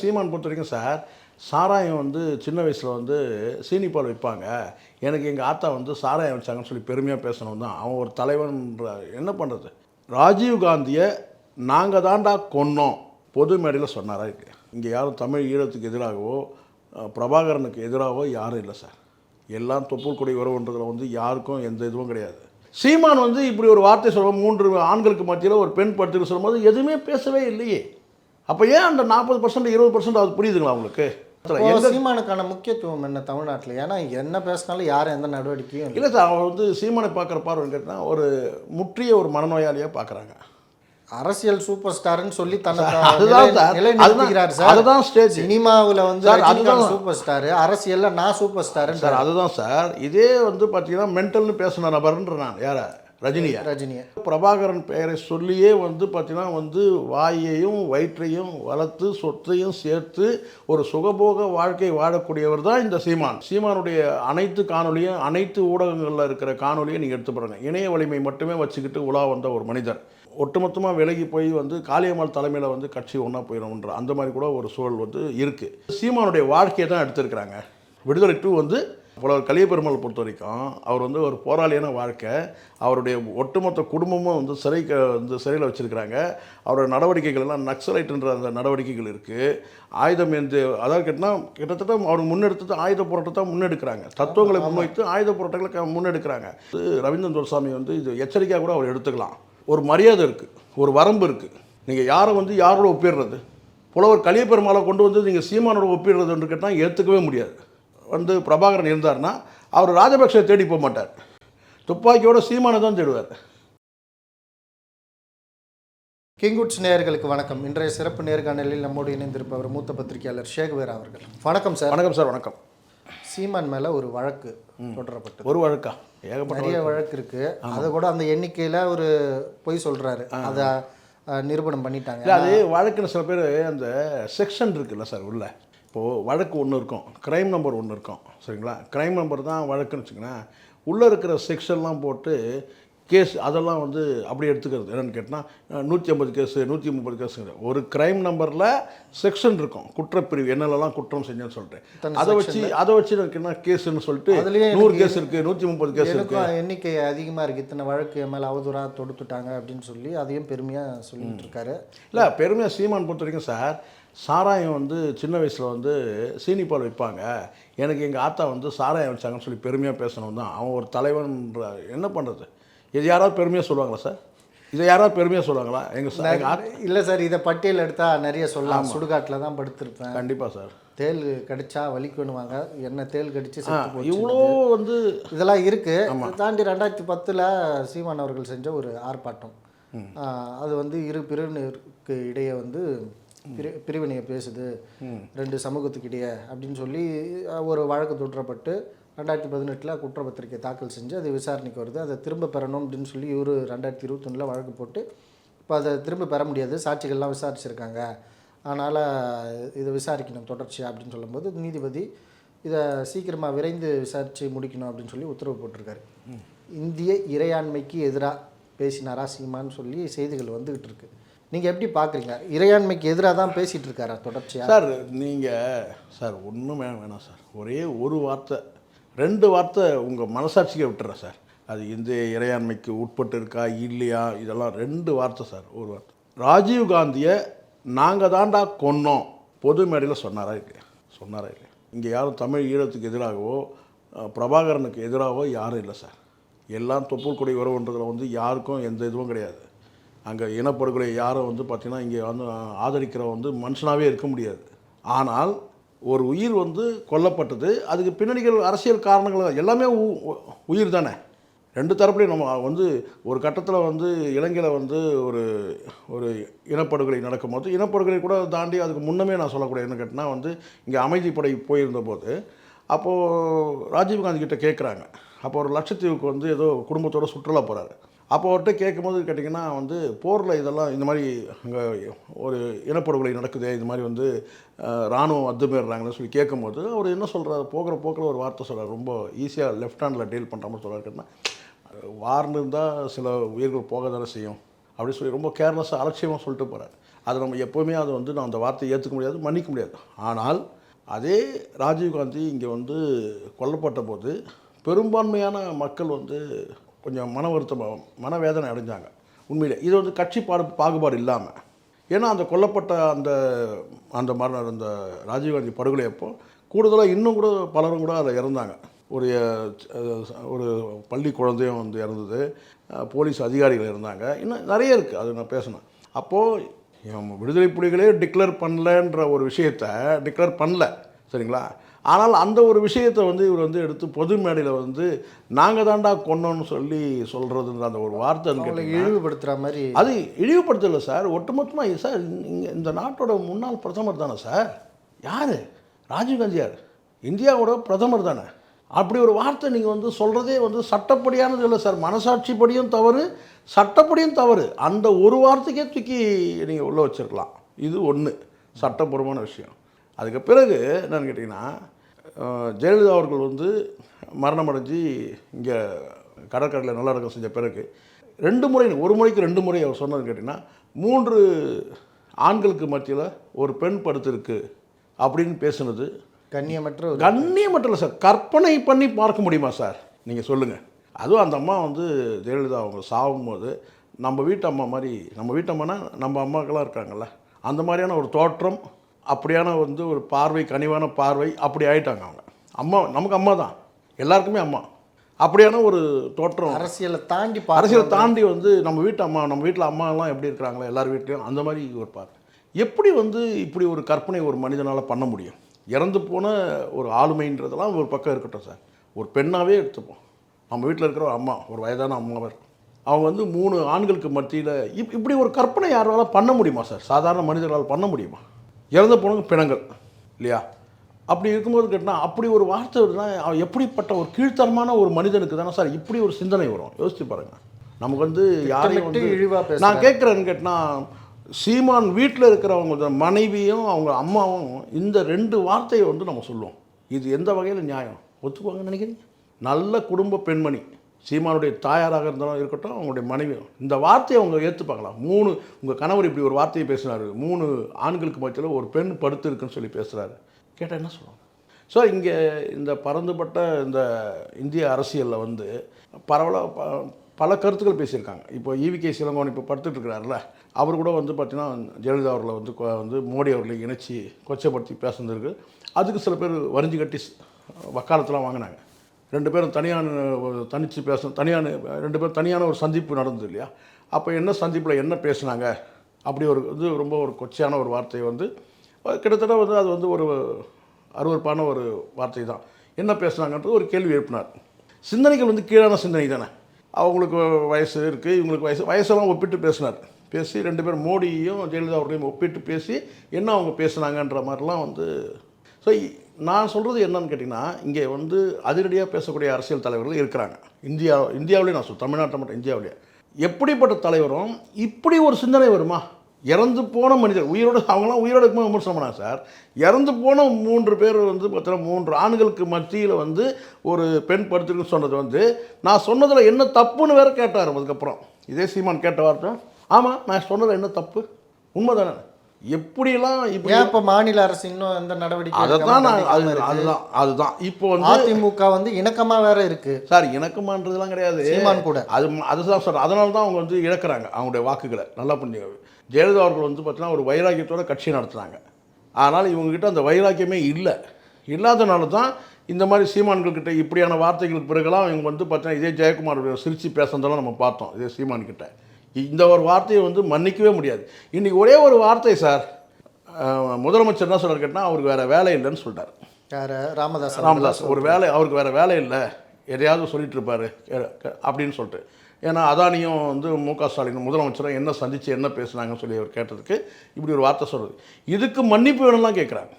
சீமான் பொறுத்த வரைக்கும் சார் சாராயம் வந்து சின்ன வயசில் வந்து சீனிப்பால் விற்பாங்க. வைப்பாங்க எனக்கு எங்கள் ஆத்தா வந்து சாராயம் வச்சாங்கன்னு சொல்லி பெருமையாக பேசணும் தான். அவன் ஒரு தலைவன்ற என்ன பண்ணுறது ராஜீவ் காந்தியை நாங்கள் தாண்டா கொன்னோம். பொது மேடையில் சொன்னாரா இருக்கு இங்கே யாரும் தமிழ் ஈழத்துக்கு எதிராகவோ பிரபாகரனுக்கு எதிராகவோ யாரும் இல்லை சார். எல்லாம் தொப்புள் கொடி உறவுன்றதில் வந்து யாருக்கும் எந்த இதுவும் கிடையாது. சீமான் வந்து இப்படி ஒரு வார்த்தை சொல்லும் மூன்று ஆண்களுக்கு மத்தியில் ஒரு பெண் படுத்துட்டு சொல்லும்போது எதுவுமே பேசவே இல்லையே. அப்போ ஏன் அந்த நாற்பது பர்சன்ட் இருபது பர்சன்ட் அது புரியுதுங்களா எங்க சீமானுக்கான முக்கியத்துவம் என்ன தமிழ்நாட்டில்? ஏன்னா என்ன பேசினாலும் யாரும் எந்த நடவடிக்கையும் இல்லை. சார் அவங்க வந்து சீமானை பார்க்குற பார்வை கேட்டால் ஒரு முற்றிய ஒரு மனநோயாளியாக பார்க்குறாங்க. அரசியல் சூப்பர் ஸ்டார்னு சொல்லி தன்னை அதுதான் சார். அதுதான் ஸ்டேஜ் சினிமாவில் வந்து அதுதான். சூப்பர் ஸ்டார் அரசியல்ல நான் சூப்பர் ஸ்டாருன்னு சார் அதுதான் சார். இதே வந்து பார்த்தீங்கன்னா மென்டல்னு பேசின நபர்ன்ற நான் யார? ரஜினியா. ரஜினியை. பிரபாகரன் பெயரை சொல்லியே வந்து பார்த்தீங்கன்னா வந்து வாயையும் வயிற்றையும் வளர்த்து சொத்தையும் சேர்த்து ஒரு சுகபோக வாழ்க்கை வாழக்கூடியவர் தான் இந்த சீமான். சீமானுடைய அனைத்து காணொலியும் அனைத்து ஊடகங்களில் இருக்கிற காணொலியை நீங்கள் எடுத்து பாருங்க. இணைய வலிமை மட்டுமே வச்சுக்கிட்டு உலா வந்த ஒரு மனிதர். ஒட்டுமொத்தமாக விலகி போய் வந்து காளியம்மாள் தலைமையில் வந்து கட்சி ஒன்றா போயிடும்ன்ற அந்த மாதிரி கூட ஒரு சூழல் வந்து இருக்குது சீமானுடைய வாழ்க்கையை தான் எடுத்திருக்கிறாங்க. விடுதலை டூ வந்து புலவர் கலியபெருமாள் பொறுத்த வரைக்கும் அவர் வந்து ஒரு போராளியான வாழ்க்கை. அவருடைய ஒட்டுமொத்த குடும்பமும் வந்து சிறை க- வந்து சிறையில் வச்சுருக்கிறாங்க. அவரோட நடவடிக்கைகள் எல்லாம் நக்சலைட்டுன்ற அந்த நடவடிக்கைகள் இருக்குது ஆயுதம் எந்த அதாவது கேட்டால் கிட்டத்தட்ட அவர் முன்னெடுத்தது ஆயுத போராட்டத்தை முன்னெடுக்கிறாங்க. தத்துவங்களை முன்வைத்து ஆயுத போராட்டங்களை முன்னெடுக்கிறாங்க. இது ரவீந்திரன் துரசாமி வந்து இது எச்சரிக்கையாக கூட அவர் எடுத்துக்கலாம். ஒரு மரியாதை இருக்குது ஒரு வரம்பு இருக்குது நீங்கள் யாரை வந்து யாரோட ஒப்பிடுறது? புலவர் கலியபெருமாளை கொண்டு வந்து நீங்கள் சீமானோட ஒப்பிடுறதுன்னு கேட்டால் ஏற்றுக்கவே முடியாது. வந்து பிரபாகரன் இருந்தார்னா அவர் ராஜபக்சே தேடி போக மாட்டார். துப்பாக்கியோட சீமானை தான் தேடுவார். கிங்குட்ஸ் நேயர்களுக்கு வணக்கம். இன்றைய சிறப்பு நேர்காணலில் நம்மோடு இணைந்திருப்பவர் மூத்த பத்திரிகையாளர் ஷேகுவேர் அவர்கள். வணக்கம் சார். வணக்கம் சார். வணக்கம். சீமான் மேல ஒரு வழக்கு தொடரப்பட்டது. ஒரு வழக்கா? ஏகப்பட்ட நிறைய வழக்கு. இருக்கு. அதை கூட அந்த எண்ணிக்கையில ஒரு பொய் சொல்றாரு. அதை நிரூபணம் பண்ணிட்டாங்க. அது வழக்குன்னு சில பேர் அந்த செக்ஷன் இருக்குல்ல சார் உள்ள. இப்போது வழக்கு ஒன்று இருக்கும். க்ரைம் நம்பர் ஒன்று இருக்கும். சரிங்களா? க்ரைம் நம்பர் தான் வழக்குன்னு வச்சுக்கோங்களேன். உள்ளே இருக்கிற செக்ஷன்லாம் போட்டு கேஸ் அதெல்லாம் வந்து அப்படி எடுத்துக்கிறது. என்னென்னு கேட்டால் நூற்றி ஐம்பது கேஸு நூற்றி முப்பது கேஸுங்கிற ஒரு க்ரைம் நம்பரில் செக்ஷன் இருக்கும். குற்றப்பிரிவு என்னெல்லாம் குற்றம் செஞ்சேன்னு சொல்லிட்டு. அதை வச்சு அதை வச்சு எனக்கு என்ன கேஸுன்னு சொல்லிட்டு நூறு கேஸ் இருக்குது நூற்றி முப்பது கேஸ் இருக்குது எண்ணிக்கை அதிகமா இருக்கு. இத்தனை வழக்கு மேல அவதூறா தொடுத்துட்டாங்க அப்படின்னு சொல்லி அதையும் பெருமையா சொல்லிட்டு இருக்காரு. இல்லை பெருமையாக சீமான் பொறுத்த வரைக்கும் சார் சாராயம் வந்து சின்ன வயசில் வந்து சீனி பால் வைப்பாங்க எனக்கு எங்கள் ஆத்தா வந்து சாராயம் வச்சாங்கன்னு சொல்லி பெருமையாக பேசணும் தான். அவன் ஒரு தலைவன்ற என்ன பண்ணுறது இது யாராவது பெருமையாக சொல்லுவாங்களா சார்? இதை யாராவது பெருமையாக சொல்லுவாங்களா? எங்கள் இல்ல சார் இதை பட்டியல் எடுத்தா நிறைய சொல்லலாம். சுடுகாட்டில் தான் படுத்திருப்பேன். கண்டிப்பாக சார். தேள் கடிச்சா வலிக்கணுவாங்க. என்ன தேள் கடிச்சு இவ்வளோ வந்து இதெல்லாம் இருக்கு. இதை தாண்டி ரெண்டாயிரத்தி பத்துல சீமான் அவர்கள் செஞ்ச ஒரு ஆர்ப்பாட்டம். அது வந்து இரு பிரிவினருக்கு இடையே வந்து பிரி பிரிவினையை பேசுது ரெண்டு சமூகத்துக்கு இடையே அப்படின்னு சொல்லி ஒரு வழக்கு தொற்றப்பட்டு ரெண்டாயிரத்தி பதினெட்டில் குற்றப்பத்திரிக்கை தாக்கல் செஞ்சு அது விசாரணைக்கு வருது. அதை திரும்ப பெறணும் அப்படின்னு சொல்லி இவர் ரெண்டாயிரத்தி இருபத்தொன்னில் வழக்கு போட்டு இப்போ அதை திரும்ப பெற முடியாது. சாட்சிகள்லாம் விசாரிச்சிருக்காங்க. அதனால் இதை விசாரிக்கணும் தொடர்ச்சியாக அப்படின்னு சொல்லும்போது நீதிபதி இதை சீக்கிரமாக விரைந்து விசாரித்து முடிக்கணும் அப்படின்னு சொல்லி உத்தரவு போட்டிருக்காரு. இந்திய இறையாண்மைக்கு எதிராக பேசினாரா சீமான்னு சொல்லி செய்திகள் வந்துகிட்டு இருக்கு. நீங்கள் எப்படி பார்க்குறீங்க இறையாண்மைக்கு எதிராக தான் பேசிகிட்டு இருக்காரா தொடர்ச்சியாக சார் நீங்கள் சார் ஒன்றும் வேணாம் வேணாம் சார். ஒரே ஒரு வார்த்தை ரெண்டு வார்த்தை உங்கள் மனசாட்சிக்கு விட்டுறேன் சார். அது இந்த இறையாண்மைக்கு உட்பட்டு இருக்கா இல்லையா? இதெல்லாம் ரெண்டு வார்த்தை சார் ஒரு வார்த்தை. ராஜீவ் காந்தியை நாங்கள் தாண்டா கொன்னோம். பொது மேடையில் சொன்னாரா இல்லையா? சொன்னாரா இல்லை இங்கே யாரும் தமிழ் ஈழத்துக்கு எதிராகவோ பிரபாகரனுக்கு எதிராகவோ யாரும் இல்லை சார். எல்லாம் தொப்புள் கொடி உறவுன்றதில் வந்து யாருக்கும் எந்த இதுவும் கிடையாது. அங்கே இனப்படுகொலை யாரும் வந்து பார்த்திங்கன்னா இங்கே வந்து ஆதரிக்கிற வந்து மனுஷனாகவே இருக்க முடியாது. ஆனால் ஒரு உயிர் வந்து கொல்லப்பட்டது அதுக்கு பின்னணிகள் அரசியல் காரணங்கள் எல்லாமே உ- உயிர் தானே. ரெண்டு தரப்புலையும் நம்ம வந்து ஒரு கட்டத்தில் வந்து இலங்கையில் வந்து ஒரு ஒரு இனப்படுகொலை நடக்கும்போது இனப்படுகொலை கூட தாண்டி அதுக்கு முன்னமே நான் சொல்லக்கூடிய என்ன கேட்டால் வந்து இங்கே அமைதிப்படை போயிருந்த போது அப்போது ராஜீவ்காந்தி கிட்ட கேட்குறாங்க அப்போ ஒரு லட்சத்தீவுக்கு வந்து ஏதோ குடும்பத்தோட சுற்றுலா போகிறாரு அப்போ அவர்கிட்ட கேட்கும்போது கேட்டிங்கன்னா வந்து போரில் இதெல்லாம் இந்த மாதிரி அங்கே ஒரு இனப்படுகொலை நடக்குது இது மாதிரி வந்து இராணுவம் ராணுவம் அத்துமீறாங்கன்னு சொல்லி கேட்கும்போது அவர் என்ன சொல்கிறார் போகிற போக்கில் ஒரு வார்த்தை சொல்கிறார் ரொம்ப ஈஸியாக லெஃப்ட் ஹேண்டில் டீல் பண்ணுற மாதிரி சொல்கிறார் கேட்டால் வார்னு இருந்தால் சில உயிர்கள் போக தானே செய்யும் அப்படின்னு சொல்லி ரொம்ப கேர்லெஸ்ஸாக அலட்சியமாக சொல்லிட்டு போகிறார் அது நம்ம எப்போவுமே அதை வந்து நான் அந்த வார்த்தையை ஏற்றுக்க முடியாது மன்னிக்க முடியாது. ஆனால் அதே ராஜீவ்காந்தி இங்கே வந்து கொல்லப்பட்ட போது பெரும்பான்மையான மக்கள் வந்து கொஞ்சம் மன வருத்தம் மனவேதனை அடைஞ்சாங்க. உண்மையிலே இது வந்து கட்சி பாடு பாகுபாடு இல்லாமல் ஏன்னா அந்த கொல்லப்பட்ட அந்த அந்த மரண அந்த ராஜீவ்காந்தி படுகொலை அப்போ கூடுதலாக இன்னும் கூட பலரும் கூட அதில் இறந்தாங்க. ஒரு ஒரு பள்ளி குழந்தையும் வந்து இறந்தது. போலீஸ் அதிகாரிகள் இருந்தாங்க. இன்னும் நிறைய இருக்குது அது நான் பேசணும். அப்போது விடுதலை புலிகளே டிக்ளேர் பண்ணலன்ற ஒரு விஷயத்தை டிக்ளேர் பண்ணல. சரிங்களா? ஆனால் அந்த ஒரு விஷயத்தை வந்து இவர் வந்து எடுத்து பொது மேடையில் வந்து நாங்கள் தாண்டா கொன்னோன்னு சொல்லி சொல்கிறதுன்ற அந்த ஒரு கேட்டிங்கன்னா இழிவுபடுத்துகிற மாதிரி அது இழிவுபடுத்தலை சார். ஒட்டுமொத்தமாக சார் இங்கே இந்த நாட்டோட முன்னாள் பிரதமர் தானே சார்? யார்? ராஜீவ்காந்தி யார்? இந்தியாவோட பிரதமர் தானே? அப்படி ஒரு வார்த்தை நீங்கள் வந்து சொல்கிறதே வந்து சட்டப்படியானது இல்லை சார். மனசாட்சிப்படியும் தவறு சட்டப்படியும் தவறு. அந்த ஒரு வார்த்தைக்கே தூக்கி நீங்கள் உள்ளே வச்சிருக்கலாம். இது ஒன்று சட்டப்பூர்வமான விஷயம். அதுக்கு பிறகு என்னன்னு கேட்டிங்கன்னா ஜெயலலிதா அவர்கள் வந்து மரணம் அடைஞ்சு இங்கே கடற்கரையில் நல்லடக்கம் செஞ்ச பிறகு ரெண்டு முறை ஒரு முறைக்கு ரெண்டு முறை அவர் சொன்னது கேட்டிங்கன்னா மூன்று ஆண்களுக்கு மத்தியில் ஒரு பெண் படுத்திருக்கு அப்படின்னு பேசுனது. கண்ணியமற்ற கண்ணியமற்ற சார் கற்பனை பண்ணி பார்க்க முடியுமா சார்? நீங்கள் சொல்லுங்கள் அதுவும் அந்த அம்மா வந்து ஜெயலலிதா அவங்க சாகும்போது நம்ம வீட்டு அம்மா மாதிரி நம்ம வீட்டு அம்மானா நம்ம அம்மாக்கெல்லாம் இருக்காங்கல்ல அந்த மாதிரியான ஒரு தோற்றம் அப்படியான வந்து ஒரு பார்வை கனிவான பார்வை அப்படி ஆயிட்டாங்க அவங்க. அம்மா நமக்கு அம்மா தான். எல்லாருக்குமே அம்மா. அப்படியான ஒரு தோற்றம். அரசியலை தாண்டி அரசியலை தாண்டி வந்து நம்ம வீட்டு அம்மா நம்ம வீட்டில் அம்மாலாம் எப்படி இருக்கிறாங்களோ எல்லார் வீட்லேயும் அந்த மாதிரி ஒரு பாரு எப்படி வந்து இப்படி ஒரு கற்பனை ஒரு மனிதனால் பண்ண முடியும்? இறந்து போன ஒரு ஆளுமைன்றதெல்லாம் ஒரு பக்கம் இருக்கட்டும் சார். ஒரு பெண்ணாகவே எடுத்துப்போம். நம்ம வீட்டில் இருக்கிற ஒரு அம்மா ஒரு வயதான அம்மாவர் அவங்க வந்து மூணு ஆண்களுக்கு மத்தியில் இப் இப்படி ஒரு கற்பனை யாரால பண்ண முடியுமா சார்? சாதாரண மனிதர்களால் பண்ண முடியுமா? இறந்து போனவங்க பிணங்கள் இல்லையா? அப்படி இருக்கும்போது கேட்டால் அப்படி ஒரு வார்த்தை வருதுன்னா அவன் எப்படிப்பட்ட ஒரு கீழ்த்தரமான ஒரு மனிதனுக்கு தானே சார் இப்படி ஒரு சிந்தனை வரும். யோசிச்சு பாருங்க. நமக்கு வந்து யாரையும் வந்து இழிவா பேசுறாரு. நான் கேட்குறேன்னு கேட்டினா சீமான் வீட்டில் இருக்கிறவங்க மனைவியும் அவங்க அம்மாவும் இந்த ரெண்டு வார்த்தையை வந்து நம்ம சொல்லுவோம். இது எந்த வகையில் நியாயம்? ஒத்துக்குவாங்கன்னு நினைக்கிறீங்க? நல்ல குடும்ப பெண்மணி. சீமானுடைய தாயாராக இருந்தாலும் இருக்கட்டும் அவங்களுடைய மனைவி. இந்த வார்த்தையை அவங்க ஏற்றுப்பாங்களா மூணு உங்கள் கணவர் இப்படி ஒரு வார்த்தையை பேசினார். மூணு ஆண்களுக்கு மத்தியில் ஒரு பெண் படுத்து இருக்குன்னு சொல்லி பேசுகிறாரு கேட்டால் என்ன சொல்லுவாங்க? ஸோ இங்கே இந்த பறந்துபட்ட இந்த இந்திய அரசியலில் வந்து பரவலாக ப பல கருத்துக்கள் பேசியிருக்காங்க. இப்போ ஈவிகே சிலங்கோன் இப்போ படுத்துட்டுருக்கிறார்ல அவர் கூட வந்து பார்த்திங்கன்னா ஜெயலலிதா அவர்களை வந்து வந்து மோடி அவர்களை இணைச்சி கொச்சைப்படுத்தி பேசுனதுக்கு அதுக்கு சில பேர் வரிஞ்சு கட்டி வக்காலத்தெலாம் வாங்கினாங்க. ரெண்டு பேரும் தனியான தனித்து பேசணும் தனியான ரெண்டு பேரும் தனியான ஒரு சந்திப்பு நடந்தது இல்லையா? அப்போ என்ன சந்திப்பில் என்ன பேசுனாங்க? அப்படி ஒரு இது ரொம்ப ஒரு கொச்சையான ஒரு வார்த்தை வந்து கிட்டத்தட்ட வந்து அது வந்து ஒரு அருவருப்பான ஒரு வார்த்தை தான். என்ன பேசுனாங்கன்றது ஒரு கேள்வி எழுப்பினார். சிந்தனைகள் வந்து கீழான சிந்தனை தானே? அவங்களுக்கு வயசு இருக்குது இவங்களுக்கு வயசு வயசெல்லாம் ஒப்பிட்டு பேசினார். பேசி ரெண்டு பேரும் மோடியையும் ஜெயலலிதா அவர்களையும் ஒப்பிட்டு பேசி என்ன அவங்க பேசுனாங்கன்ற மாதிரிலாம் வந்து ஸோ நான் சொல்கிறது என்னன்னு கேட்டிங்கன்னா இங்கே வந்து அதிரடியாக பேசக்கூடிய அரசியல் தலைவர்கள் இருக்கிறாங்க. இந்தியா இந்தியாவிலே நான் சொல் தமிழ்நாட்டில் மட்டும் இந்தியாவிலே. எப்படிப்பட்ட தலைவரும் இப்படி ஒரு சிந்தனை வருமா? இறந்து போன மனிதர் உயிரோடு அவங்களாம் உயிரோடு இருக்கும்போது விமர்சனம் பண்ணாங்க சார். இறந்து போன மூன்று பேர் வந்து பார்த்தீங்கன்னா மூன்று ஆண்களுக்கு மத்தியில் வந்து ஒரு பெண் படுத்துருக்குன்னு சொன்னது வந்து நான் சொன்னதில் என்ன தப்புன்னு வேறு கேட்டார் அதுக்கப்புறம். இதே சீமான் கேட்ட வார்த்தை. ஆமாம் நான் சொன்னதில் என்ன தப்பு? உண்மைதானே? தானே இப்படி ஏன் இப்ப மாநில அரசு இன்னும் எந்த நடவடிக்கை அதை தான் நான் அது? அதுதான் அதுதான். இப்போ வந்து அதிமுக வந்து இணக்கமா வேற இருக்கு. சார் இணக்கமான்றதுலாம் கிடையாது. சீமான் கூட. அது அதுதான் சார். அதனால தான் அவங்க வந்து இழக்கிறாங்க அவங்களுடைய வாக்குகளை. நல்லா பண்ணி ஜெயலலிதா அவர்கள் வந்து பார்த்தீங்கன்னா ஒரு வைராக்கியத்தோட கட்சி நடத்துனாங்க. ஆனால் இவங்ககிட்ட அந்த வைராக்கியமே இல்லை. இல்லாதனால தான் இந்த மாதிரி சீமான்கள்கிட்ட இப்படியான வார்த்தைகளுக்கு பிறகுலாம் இவங்க வந்து பார்த்தீங்கன்னா இதே ஜெயக்குமார் சிரித்து பேசுனதெல்லாம் நம்ம பார்த்தோம் இதே சீமான் கிட்ட இந்த ஒரு வார்த்தையை வந்து மன்னிக்கவே முடியாது. இன்றைக்கி ஒரே ஒரு வார்த்தை சார். முதலமைச்சர் என்ன சொல்கிறார் கேட்டால் அவருக்கு வேறு வேலை இல்லைன்னு சொல்லிட்டார். யார? ராமதாஸ் ராமதாஸ் ஒரு வேலை அவருக்கு வேறு வேலை இல்லை. எதையாவது சொல்லிட்டு இருப்பாரு. அப்படின்னு சொல்லிட்டு. ஏன்னா அதானியும் வந்து மு க ஸ்டாலின் முதலமைச்சரும் என்ன சந்தித்து என்ன பேசுனாங்கன்னு சொல்லி அவர் கேட்டதுக்கு இப்படி ஒரு வார்த்தை சொல்கிறது இதுக்கு மன்னிப்பு வேணும்லாம் கேட்குறாங்க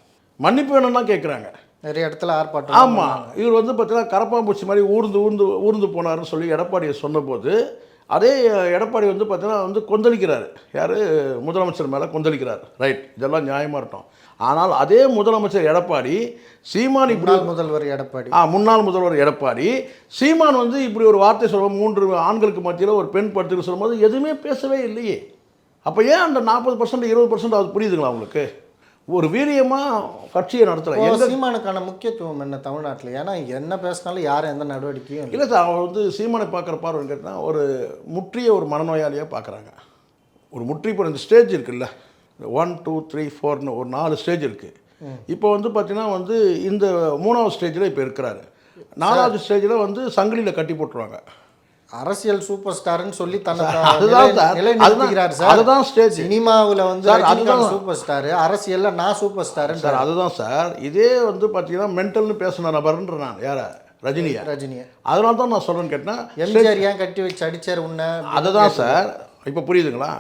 மன்னிப்பு வேணும்லாம் கேட்குறாங்க நிறைய இடத்துல ஆர்ப்பாட்டம் ஆமாம் இவர் வந்து பார்த்தீங்கன்னா கரப்பாம்பூச்சி மாதிரி ஊர்ந்து ஊர்ந்து ஊர்ந்து போனாருன்னு சொல்லி எடப்பாடியை சொன்னபோது அதே எடப்பாடி வந்து பார்த்தீங்கன்னா வந்து கொந்தளிக்கிறார். யார்? முதலமைச்சர் மேலே கொந்தளிக்கிறார். ரைட் இதெல்லாம் நியாயமாக இருக்கட்டும். ஆனால் அதே முதலமைச்சர் எடப்பாடி சீமான் இப்படி முதல்வர் எடப்பாடி. ஆ முன்னாள் முதல்வர் எடப்பாடி சீமான் வந்து இப்படி ஒரு வார்த்தை சொல்லும் மூன்று ஆண்களுக்கு மத்தியில் ஒரு பெண் படுத்துக்கு சொல்லும்போது எதுவுமே பேசவே இல்லையே. அப்போ ஏன் அந்த நாற்பது பர்சன்ட் இருபது பர்சன்ட் அது புரியுதுங்களா உங்களுக்கு? ஒரு வீரியமாக கட்சியை நடத்துகிறேன் இப்போ சீமானுக்கான முக்கியத்துவம் என்ன தமிழ்நாட்டில்? ஏன்னா என்ன பேசினாலும் யாரும் எந்த நடவடிக்கையும் இல்லை. சார் அவர் வந்து சீமானை பார்க்குற பார்வைன்னு கேட்டால் ஒரு முற்றிய ஒரு மனநோயாளியாக பார்க்குறாங்க. ஒரு முற்றி இப்போ இந்த ஸ்டேஜ் இருக்குல்ல. ஒன் டூ த்ரீ ஃபோர்னு ஒரு நாலு ஸ்டேஜ் இருக்குது இப்போ வந்து பார்த்தீங்கன்னா வந்து இந்த மூணாவது ஸ்டேஜில் இப்போ இருக்கிறாரு. நாலாவது ஸ்டேஜில் வந்து சங்கிலியில் கட்டி போட்டுருவாங்க. அரசியல் சூப்பர் ஸ்டார்னு சொல்லி அதுதான் சார். அதுதான் ஸ்டேஜ் சினிமாவில் வந்து அதுதான். Super star. அரசியல்ல நான் சூப்பர் ஸ்டாருன்னு சார் அதுதான் சார். இதே வந்து பார்த்தீங்கன்னா மென்டல்னு பேசின நபர்ன்ற நான். யார? ரஜினியா. ரஜினியை. அதனால தான் நான் சொல்கிறேன்னு கேட்டால் எம்ஜிஆர் ஏன் கட்டி வச்சு அடிச்சார் உன்னை? அதுதான் சார். இப்போ புரியுதுங்களா?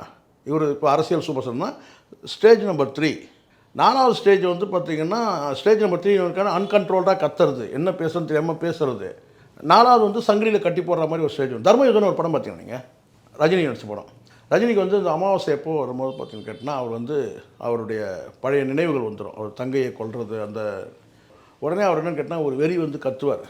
இவர் இப்போ அரசியல் சூப்பர் ஸ்டார்னா ஸ்டேஜ் நம்பர் த்ரீ நாலாவது ஸ்டேஜ் வந்து பார்த்தீங்கன்னா ஸ்டேஜ் நம்பர் த்ரீ அன்கண்ட்ரோல்டாக கத்துறது. என்ன பேசுறது தெரியாமல் பேசுறது. நாலாவது வந்து சங்கிலியில் கட்டி போடுற மாதிரி ஒரு ஸ்டேஜ் தர்ம யுத்தம்னு ஒரு படம் பார்த்தீங்கன்னா நீங்கள் ரஜினி நடிச்ச படம். ரஜினிக்கு வந்து இந்த அமாவாசை எப்போ வரும்போது பார்த்தீங்கன்னு கேட்டால் அவர் வந்து அவருடைய பழைய நினைவுகள் வந்துடும் அவர் தங்கையை கொள்வது அந்த உடனே அவர் என்னென்னு கேட்டால் ஒரு வெறி வந்து கத்துவார்.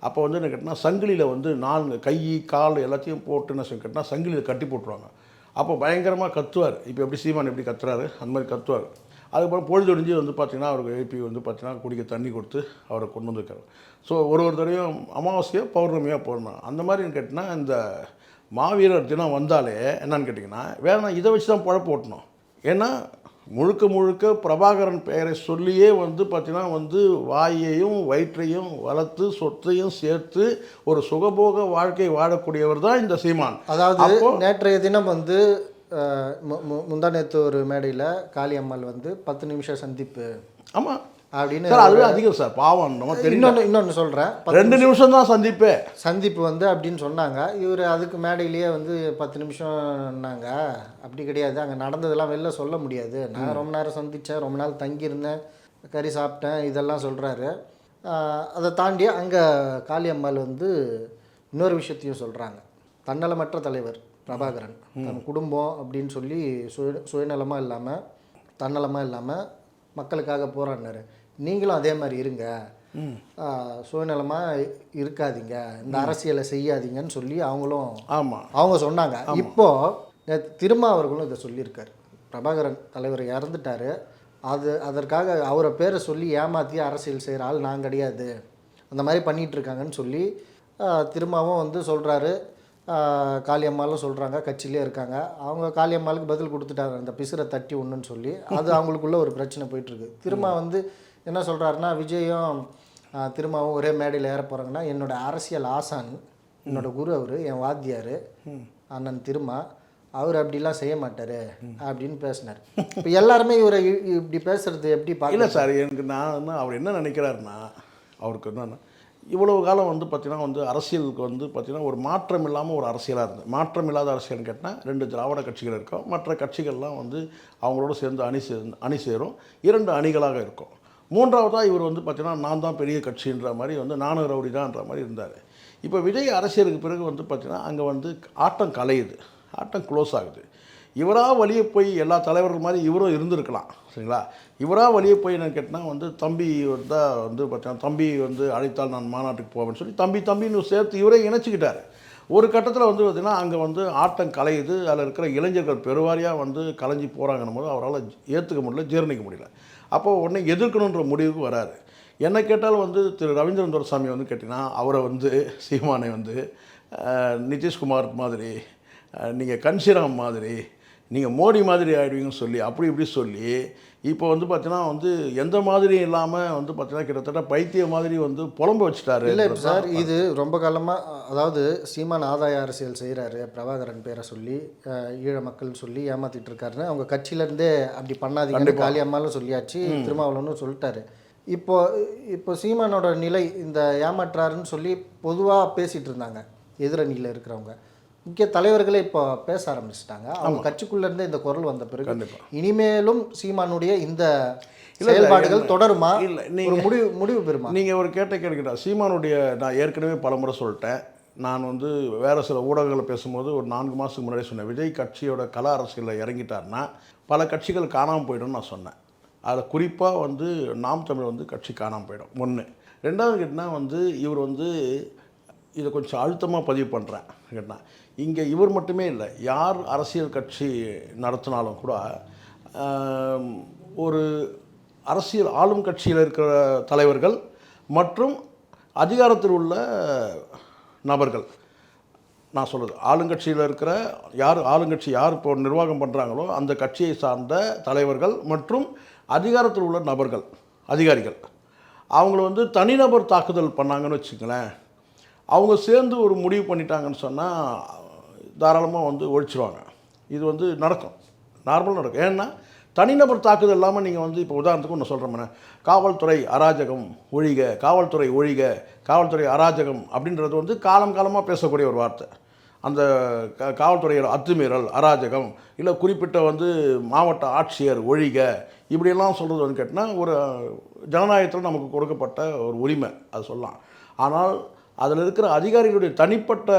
அப்போ வந்து என்ன கேட்டால் சங்கிலியில் வந்து நான்கு கை கால் எல்லாத்தையும் போட்டு என்ன சொல்லி கேட்டால் சங்கிலியில் கட்டி போட்டுருவாங்க. அப்போ பயங்கரமாக கத்துவார். இப்போ எப்படி சீமான் எப்படி கத்துறாரு? அந்த மாதிரி கத்துவார். அதுக்கப்புறம் பொழுதொடிஞ்சு வந்து பார்த்தீங்கன்னா அவருக்கு எழுப்பி வந்து பார்த்தீங்கன்னா குடிக்க தண்ணி கொடுத்து அவரை கொண்டு வந்துருக்காரு. ஸோ ஒரு ஒரு தடவையும் அமாவாசையோ பௌர்ணமியாக போடணும் அந்த மாதிரி கேட்டிங்கன்னா இந்த மாவீரர் தினம் வந்தாலே என்னன்னு கேட்டிங்கன்னா வேற இதை வச்சு தான் பழப்பு ஓட்டணும். ஏன்னா முழுக்க முழுக்க பிரபாகரன் பெயரை சொல்லியே வந்து பார்த்தீங்கன்னா வந்து வாயையும் வயிற்றையும் வளர்த்து சொத்தையும் சேர்த்து ஒரு சுகபோக வாழ்க்கை வாழக்கூடியவர் தான் இந்த சீமான். அதாவது நேற்றைய தினம் வந்து முந்தா நேத்து ஒரு மேடையில் காளியம்மாள் வந்து பத்து நிமிஷம் சந்திப்பு. ஆமாம் அப்படின்னு சார் அதுவே அதிகம் சார். பாவம் நம்ம இன்னொன்று இன்னொன்று சொல்கிறேன் ரெண்டு நிமிஷம் தான் சந்திப்பே. சந்திப்பு வந்து அப்படின்னு சொன்னாங்க. இவர் அதுக்கு மேடையிலேயே வந்து பத்து நிமிஷம்னாங்க. அப்படி கிடையாது. அங்கே நடந்ததெல்லாம் வெளில சொல்ல முடியாது. நான் ரொம்ப நேரம் சந்தித்தேன் ரொம்ப நாள் தங்கியிருந்தேன். கறி சாப்பிட்டேன். இதெல்லாம் சொல்கிறாரு அதை தாண்டி அங்கே காளியம்மாள் வந்து இன்னொரு விஷயத்தையும் சொல்கிறாங்க தன்னலமற்ற தலைவர். பிரபாகரன். தன் குடும்பம் அப்படின்னு சொல்லி சுய சுயநலமாக இல்லாமல் தன்னலமாக இல்லாமல் மக்களுக்காக போராடினாரு. நீங்களும் அதே மாதிரி இருங்க. சுயநலமாக இருக்காதீங்க. இந்த அரசியலை செய்யாதீங்கன்னு சொல்லி அவங்களும் ஆமாம் அவங்க சொன்னாங்க. இப்போ நேத்து திருமா அவர்களும் இதை சொல்லியிருக்காரு. பிரபாகரன் தலைவர் இறந்துட்டாரு. அது அதற்காக அவரை பேரை சொல்லி ஏமாற்றி அரசியல் செய்கிற ஆள் நான் கிடையாது. அந்த மாதிரி பண்ணிட்டு இருக்காங்கன்னு சொல்லி திருமாவும் வந்து சொல்கிறாரு காளியம்மாலும் சொல்கிறாங்க கட்சியிலே இருக்காங்க. அவங்க காளியம்மாளுக்கு பதில் கொடுத்துட்டாங்க அந்த பிசுரை தட்டி ஒன்றுன்னு சொல்லி. அது அவங்களுக்குள்ள ஒரு பிரச்சனை போயிட்டுருக்கு. திருமா வந்து என்ன சொல்கிறாருன்னா விஜயும் ஆஹ், திருமாவும் ஒரே மேடையில் ஏற போகிறாங்கன்னா என்னோட அரசியல் ஆசான் என்னோட குரு அவர் என் வாத்தியார் அண்ணன் திருமா அவர் அப்படிலாம் செய்ய மாட்டார் அப்படின்னு பேசினார். இப்போ எல்லாருமே இவரை இப்படி பேசுறது எப்படி இல்லை சார் எனக்கு நான் அவர் என்ன நினைக்கிறாருன்னா அவருக்கு என்னன்னா இவ்வளவு காலம் வந்து பார்த்தீங்கன்னா வந்து அரசியலுக்கு வந்து பார்த்திங்கன்னா ஒரு மாற்றம் இல்லாமல் ஒரு அரசியலாக இருந்தது. மாற்றம் இல்லாத அரசியல்னு கேட்டால் ரெண்டு திராவிட கட்சிகள் இருக்கும். மற்ற கட்சிகள்லாம் வந்து அவங்களோட சேர்ந்து அணி சே அணி சேரும். இரண்டு அணிகளாக இருக்கும். மூன்றாவதாக இவர் வந்து பார்த்திங்கன்னா நான் தான் பெரிய கட்சின்ற மாதிரி வந்து நானும் ரவுடி தான்ன்ற மாதிரி இருந்தார். இப்போ விஜய் அரசியலுக்கு பிறகு வந்து பார்த்திங்கன்னா அங்கே வந்து ஆட்டம் கலையுது. ஆட்டம் க்ளோஸ் ஆகுது. இவராக வழியே போய் எல்லா தலைவர்கள் மாதிரி இவரும் இருந்திருக்கலாம் சரிங்களா? இவராக வழியே போய் என்ன கேட்டால் வந்து தம்பி தான் வந்து பார்த்தீங்கன்னா தம்பி வந்து அழைத்தால் நான் மாநாட்டுக்கு போவேன்னு சொல்லி தம்பி தம்பின்னு சேர்த்து இவரே இணைச்சிக்கிட்டார். ஒரு கட்டத்தில் வந்து பார்த்திங்கன்னா அங்கே வந்து ஆட்டம் கலையுது அதில் இருக்கிற இளைஞர்கள் பெருவாரியாக வந்து கலைஞ்சி போகிறாங்கன்னும் போது அவரால் ஏற்றுக்க முடியல ஜீரணிக்க முடியல. அப்போ உடனே எதிர்க்கணுன்ற முடிவுக்கு வராரு. என்ன கேட்டாலும் வந்து திரு ரவீந்திரன் துரசாமி வந்து கேட்டிங்கன்னா அவரை வந்து சீமானை வந்து நிதிஷ்குமார் மாதிரி நீங்கள் கன்சிராம் மாதிரி நீங்கள் மோடி மாதிரி ஆயிடுவீங்கன்னு சொல்லி அப்படி இப்படி சொல்லி இப்போ வந்து பார்த்தீங்கன்னா வந்து எந்த மாதிரியும் இல்லாமல் வந்து பார்த்தீங்கன்னா கிட்டத்தட்ட பைத்திய மாதிரி வந்து புலம்ப வச்சுட்டாரு இல்லை சார் இது ரொம்ப காலமாக அதாவது சீமான் ஆதாய அரசியல் செய்கிறாரு பிரபாகரன் பேரை சொல்லி ஈழ மக்கள் சொல்லி ஏமாத்திட்டு இருக்காருன்னு அவங்க கட்சியிலேருந்தே அப்படி பண்ணாதீங்கன்னு காளியம்மாலும் சொல்லியாச்சு திருமாவளவனும் சொல்லிட்டாரு. இப்போ இப்போ சீமானோட நிலை இந்த ஏமாற்றாருன்னு சொல்லி பொதுவாக பேசிகிட்டு இருந்தாங்க எதிரணியில் இருக்கிறவங்க. முக்கிய தலைவர்களே இப்போ பேச ஆரம்பிச்சிட்டாங்க. அவங்க கட்சிக்குள்ளேருந்தே இந்த குரல் வந்த பிறகு. இனிமேலும் சீமானுடைய இந்த செயல்பாடுகள். தொடருமா? இல்ல, ஒரு நீங்க- முடிவு முடிவு பெறுமா? நீங்கள் ஒரு கேட்ட கேட்கிட்டா சீமானுடைய நான் ஏற்கனவே பலமுறை சொல்லிட்டேன். நான் வந்து வேறு சில ஊடகங்களில் பேசும்போது ஒரு நான்கு மாதத்துக்கு முன்னாடி சொன்னேன். விஜய் கட்சியோட கல அரசியலில் இறங்கிட்டார்னா பல கட்சிகள் காணாமல் போயிடும்னு நான் சொன்னேன். அதில் குறிப்பாக வந்து நாம் தமிழ் வந்து கட்சி காணாமல் போயிடும். ஒன்று ரெண்டாவது கேட்டால் வந்து இவர் வந்து இதை கொஞ்சம் அழுத்தமாக பதிவு பண்ணுறேன் கேட்டால் இங்கே இவர் மட்டுமே இல்லை யார் அரசியல் கட்சி நடத்தினாலும் கூட ஒரு அரசியல் ஆளும் கட்சியில் இருக்கிற தலைவர்கள் மற்றும் அதிகாரத்தில் உள்ள நபர்கள். நான் சொல்கிறது ஆளுங்கட்சியில் இருக்கிற யார் ஆளுங்கட்சி யார் இப்போ நிர்வாகம் பண்ணுறாங்களோ அந்த கட்சியை சார்ந்த தலைவர்கள் மற்றும் அதிகாரத்தில் உள்ள நபர்கள் அதிகாரிகள். அவங்கள வந்து தனிநபர் தாக்குதல் பண்ணாங்கன்னு வச்சுங்களேன் அவங்க சேர்ந்து ஒரு முடிவு பண்ணிட்டாங்கன்னு சொன்னால் தாராளமாக வந்து ஒழிச்சிருவாங்க. இது வந்து நடக்கும். நார்மல் நடக்கும். ஏன்னா தனிநபர் தாக்குதல் இல்லாமல் நீங்கள் வந்து இப்போ உதாரணத்துக்கு ஒன்று சொல்கிறோம்னா காவல்துறை அராஜகம் ஒழிக காவல்துறை ஒழிக காவல்துறை அராஜகம் அப்படின்றது வந்து காலம் காலமாக பேசக்கூடிய ஒரு வார்த்தை. அந்த க காவல்துறையோட அத்துமீறல் அராஜகம் இல்லை குறிப்பிட்ட வந்து மாவட்ட ஆட்சியர் ஒழிக இப்படியெல்லாம் சொல்கிறது வந்து கேட்டால் ஒரு ஜனநாயகத்தில் நமக்கு கொடுக்கப்பட்ட ஒரு உரிமை அது சொல்லலாம். ஆனால் அதில் இருக்கிற அதிகாரிகளுடைய தனிப்பட்ட